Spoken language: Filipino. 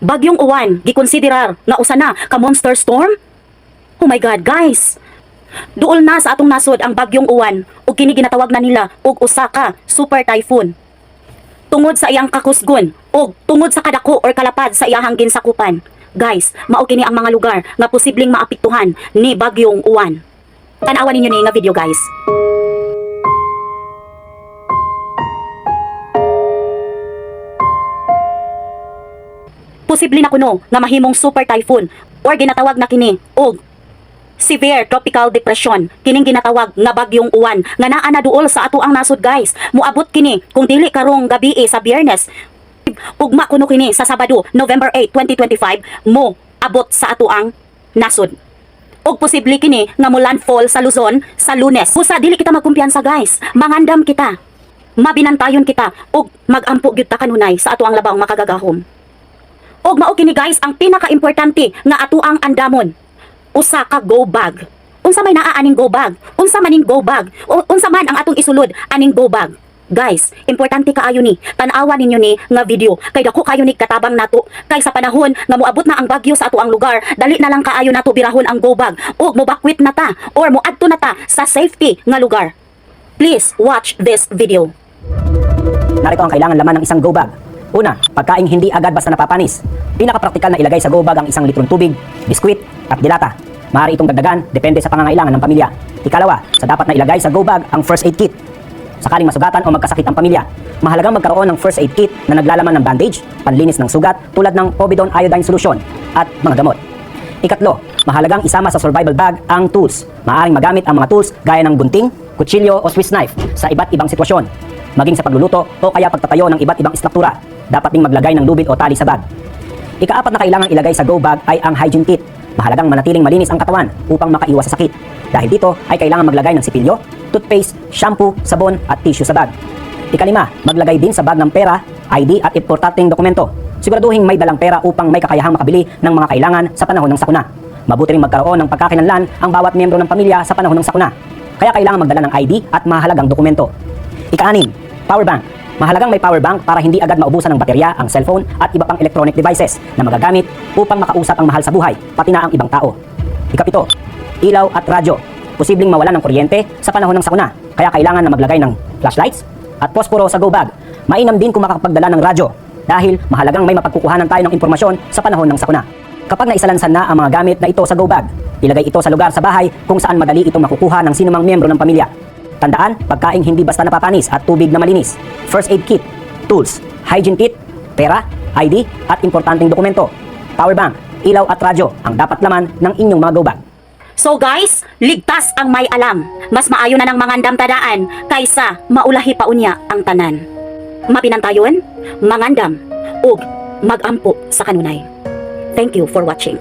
bagyong uwan gikonsiderar nga usa na ka monster storm? Oh my god, guys. Duol na sa atong nasod ang bagyong uwan ug kini ginatawag na nila og usa ka super typhoon. Tungod sa iyang kakusgon ug tungod sa kadako or kalapad sa iyahang ginsakupan. Guys, mao kini ang mga lugar nga posibleng maapektuhan ni bagyong uwan. Tanawan ninyo ni nga video, guys. Posible na kuno nga mahimong super typhoon or ginatawag na kini og severe tropical depression. Kining ginatawag nga bagyong uwan nga naa na duol sa ato ang nasod guys. Muabot kini kung dili karong gabi eh, sa Biyernes. Ugma kuno kini sa Sabado November 8 2025 mo abot sa ato ang nasod. Og posible kini nga mo landfall sa Luzon sa Lunes. Usa dili kita magkumpiyansa guys. Mangandam kita. Mabinantayon kita. Og magampo gyud ta kanunay sa ato ang labang makagagahom Og mao kini guys ang pinaka-importante nga ato ang andamon. Usa ka go bag. Unsa may naa aning go bag? Unsa maning go bag? O, unsa man ang atong isulod aning go bag? Guys, importante kaayo ni. Tan-awa ninyo ni nga video kay dako kayo ni katabang nato. Kay sa panahon nga moabot na ang bagyo sa ato ang lugar, dali na lang kaayo nato birahon ang go bag ug mobakwit na ta or moadto na ta sa safety nga lugar. Please watch this video. Narito ang kailangan laman ng isang go bag. Una, pagkaing hindi agad basta napapanis. Pinakapraktikal na ilagay sa go bag ang isang litrong tubig, biskwit, at dilata. Maaari itong dagdagan, depende sa pangangailangan ng pamilya. Ikalawa, sa dapat na ilagay sa go bag ang first aid kit. Sakaling masugatan o magkasakit ang pamilya, mahalagang magkaroon ng first aid kit na naglalaman ng bandage, panlinis ng sugat tulad ng povidone iodine solution at mga gamot. Ikatlo, mahalagang isama sa survival bag ang tools. Maaaring magamit ang mga tools gaya ng gunting, kutsilyo o Swiss knife sa iba't ibang sitwasyon, maging sa pagluluto o kaya pagtatayo ng iba't ibang istruktura. Dapat ding maglagay ng lubid o tali sa bag. Ikaapat na kailangang ilagay sa go bag ay ang hygiene kit. Mahalagang manatiling malinis ang katawan upang makaiwas sa sakit. Dahil dito ay kailangan maglagay ng sipilyo, toothpaste, shampoo, sabon at tissue sa bag. Ikalima, maglagay din sa bag ng pera, ID at importanteng dokumento. Siguraduhin may dalang pera upang may kakayahang makabili ng mga kailangan sa panahon ng sakuna. Mabuti ring magkaroon ng pagkakinanlan ang bawat miyembro ng pamilya sa panahon ng sakuna. Kaya kailangan magdala ng ID at mahalagang dokumento. Ika-anim, power bank. Mahalagang may power bank para hindi agad maubusan ng baterya ang cellphone at iba pang electronic devices na magagamit upang makausap ang mahal sa buhay, pati na ang ibang tao. Ikapito, ilaw at radyo. Posibleng mawala ng kuryente sa panahon ng sakuna, kaya kailangan na maglagay ng flashlights at posporo sa go bag. Mainam din kung makakapagdala ng radyo dahil mahalagang may mapagkukuhanan tayo ng impormasyon sa panahon ng sakuna. Kapag naisalansan na ang mga gamit na ito sa go bag, ilagay ito sa lugar sa bahay kung saan madali itong makukuha ng sinumang miyembro ng pamilya. Tandaan, pagkaing hindi basta napapanis at tubig na malinis. First aid kit, tools, hygiene kit, pera, ID at importanteng dokumento. Power bank, ilaw at radyo ang dapat laman ng inyong mga go. So guys, ligtas ang may alam. Mas maayo na ng mangandam tadaan kaysa maulahi pa unya ang tanan. Mapinantayon, mangandam, ug magampo sa kanunay. Thank you for watching.